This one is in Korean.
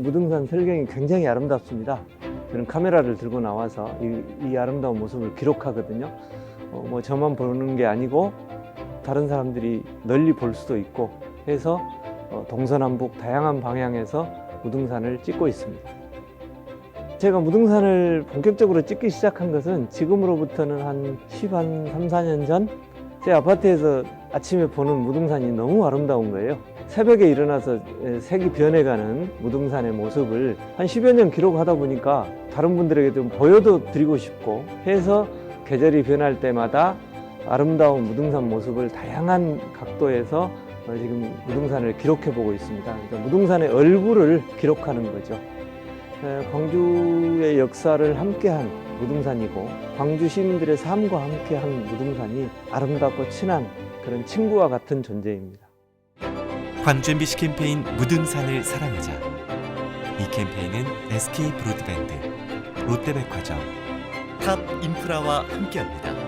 무등산 설경이 굉장히 아름답습니다. 저는 카메라를 들고 나와서 이, 이 아름다운 모습을 기록하거든요. 어, 뭐 저만 보는 게 아니고 다른 사람들이 널리 볼 수도 있고 해서 어, 동서남북 다양한 방향에서 무등산을 찍고 있습니다. 제가 무등산을 본격적으로 찍기 시작한 것은 지금으로부터는 한 10, 한 3, 4년 전 제 아파트에서 아침에 보는 무등산이 너무 아름다운 거예요. 새벽에 일어나서 색이 변해가는 무등산의 모습을 한 10여 년 기록하다 보니까 다른 분들에게 좀 보여도 드리고 싶고 해서 계절이 변할 때마다 아름다운 무등산 모습을 다양한 각도에서 어, 지금 무등산을 기록해 보고 있습니다. 그러니까 무등산의 얼굴을 기록하는 거죠. 에, 광주의 역사를 함께한 무등산이고 광주 시민들의 삶과 함께한 무등산이 아름답고 친한 그런 친구와 같은 존재입니다. 광주 MBC 캠페인 무등산을 사랑하자. 이 캠페인은 SK 브로드밴드, 롯데백화점, 탑 인프라와 함께합니다.